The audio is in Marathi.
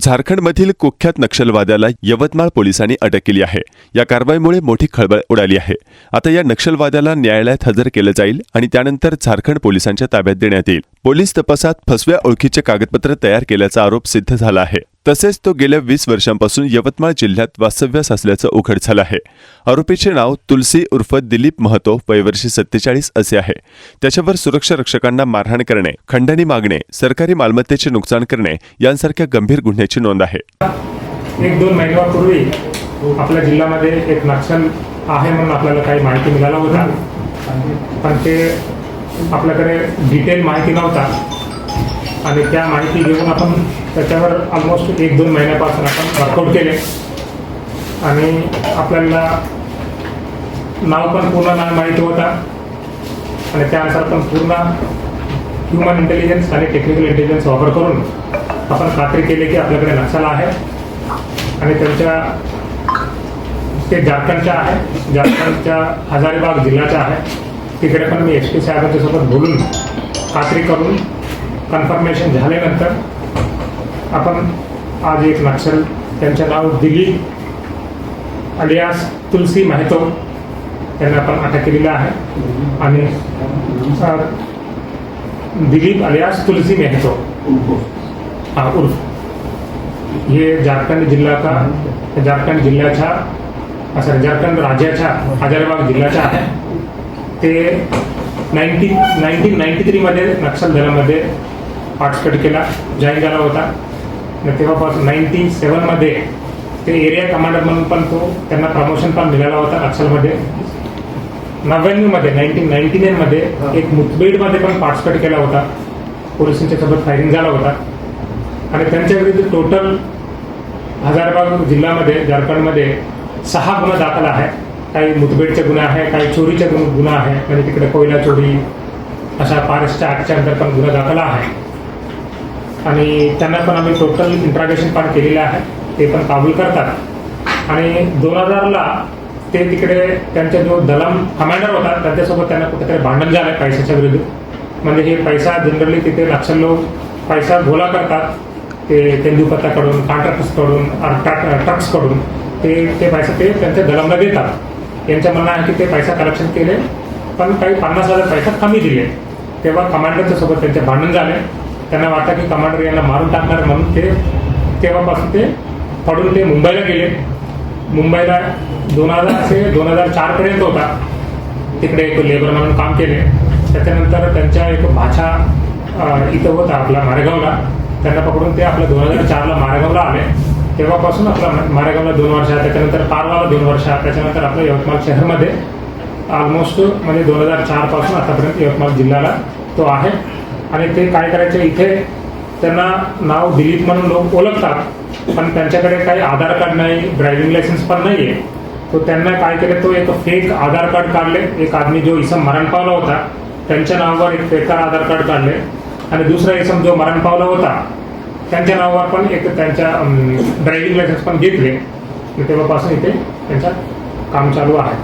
झारखंडमधील कुख्यात नक्षलवाद्याला यवतमाळ पोलिसांनी अटक केली आहे. या कारवाईमुळे मोठी खळबळ उडाली आहे. आता या नक्षलवाद्याला न्यायालयात हजर केलं जाईल आणि त्यानंतर झारखंड पोलिसांच्या ताब्यात देण्यात येईल. पोलीस तपासात फसव्या ओळखीचे कागदपत्र तयार केल्याचा आरोप सिद्ध झाला आहे. तसेच तो गेल्या वीस वर्षांपासून यवतमाळ जिल्ह्यात वास्तव्यास असल्याचं उघड झालं आहे. आरोपीचे नाव तुलसी उर्फ दिलीप महतो वयवर्षी सत्तेचाळीस असे आहे. त्याच्यावर सुरक्षा रक्षकांना मारहाण करणे खंडणी मागणे सरकारी मालमत्तेचे नुकसान करणे यांसारख्या गंभीर गुन्ह्याची नोंद आहे. एक दोन महिन्यापूर्वी आपल्या जिल्ह्यामध्ये एक नक्षल आहे म्हणून आपल्याला काही माहिती मिळाला होता. पण ते आपल्याकडे डिटेल माहिती नव्हता. आणि त्या माहिती घेऊन आपण त्याच्यावर ऑलमोस्ट एक दोन महिन्यापासून आपण वर्कआउट केले. आणि आपल्याला नाव पण पूर्ण नाव माहिती होता. आणि त्यानुसार पण पूर्ण ह्युमन इंटेलिजन्स आणि टेक्निकल इंटेलिजन्स वापर करून आपण खात्री केली की आपल्याकडे नक्षल आहे. आणि त्यांच्या ते झारखंडच्या आहे. झारखंडच्या हजारीबाग जिल्ह्याच्या आहे. तिकडे पण मी एस पी साहेबांच्यासोबत बोलून खात्री करून कन्फर्मेशन झाल्यानंतर आपण आज एक नक्षल त्यांचं नाव दिलीप अलियास तुलसी मेहतो त्यांना आपण अटक केलेलं आहे. आणि दिलीप अलियास तुलसी मेहतो. हा उर्फ. हे झारखंड जिल्हा झारखंड जिल्ह्याच्या सॉरी झारखंड राज्याच्या हजारीबाग जिल्ह्याच्या. आहे ते नाईन्टीन नाईन्टीन नाईन्टी थ्रीमध्ये नक्षल दलामध्ये पार्टिसिपेट केला जॉईन झाला होता. आणि तेव्हापासून नाईन्टी सेवनमध्ये ते एरिया कमांडर म्हणून पण तो त्यांना प्रमोशन पण मिळाला होता नक्षलमध्ये. नव्याण्णवमध्ये नाईन्टीन नाईन्टी नाईनमध्ये एक मुठभेडमध्ये पण पार्टिसिपेट केला होता. पोलिसांच्या सोबत फायरिंग झाला होता. आणि त्यांच्या विरुद्ध टोटल हजारबाग जिल्ह्यामध्ये झारखंडमध्ये सहा गुन्हा दाखल आहे. काही मुठभेडचे गुन्हे आहे काही चोरीचे गुन्हे आहे. म्हणजे तिकडे कोयला चोरी अशा फॉरेस्टच्या ॲक्टच्या अंतर पण गुन्हा दाखल आहे. आणि त्यांना पण आम्ही टोटल इंट्रागेशन पण केलेलं आहे. ते पण काबूल करतात. आणि दोन हजारला ते तिकडे त्यांचा जो दलम कमांडर होता त्यांच्यासोबत त्यांना कुठेतरी भांडण झालं पैशाच्या विरुद्ध. म्हणजे हे पैसा जनरली तिथे नक्षल लोक पैसा गोळा करतात. ते तेंदुपत्ताकडून कॉन्ट्रॅक्टर्सकडून ट्रक्सकडून ते ते पैसे ते त्यांच्या दलमला देतात. यांचं म्हणणं आहे की ते पैसा कलेक्शन केले पण काही पन्नास हजार पैसा कमी दिले. तेव्हा कमांडरच्या सोबत त्यांचे भांडण झाले. त्यांना वाटतं की कमांडर यांना मारून टाकणार म्हणून ते तेव्हापासून ते पडून ते मुंबईला गेले. मुंबईला दोन हजार ते दोन हजार चारपर्यंत होता. तिकडे एक लेबर म्हणून काम केले. त्याच्यानंतर त्यांच्या एक भाषा इथं होता आपला मारेगावला. त्यांना पकडून ते आपल्या दोन हजार चारला मारेगावला आले. तेव्हापासून आपला मारेगावला दोन वर्ष त्याच्यानंतर पारवाला दोन वर्ष त्याच्यानंतर आपल्या यवतमाळ शहरमध्ये ऑलमोस्ट म्हणजे दोन हजार चारपासून आतापर्यंत यवतमाळ जिल्ह्याला तो आहे. आणि ते काय करायचे इथे त्यांना नाव दिलीप म्हणून लोक ओळखतात पण त्यांच्याकडे काही आधार कार्ड नाही ड्रायव्हिंग लायसन्स पण नाही आहे तो त्यांना काय केलं तो एक फेक आधार कार्ड काढले. एक आदमी जो इसम मरण पावला होता त्यांच्या नावावर एक बेकार आधार कार्ड काढले. आणि दुसरा इसम जो मरण पावला होता त्यांच्या नावावर पण एक त्यांच्या ड्रायव्हिंग लायसन्स पण घेतले. तेव्हापासून इथे त्यांचं काम चालू आहे.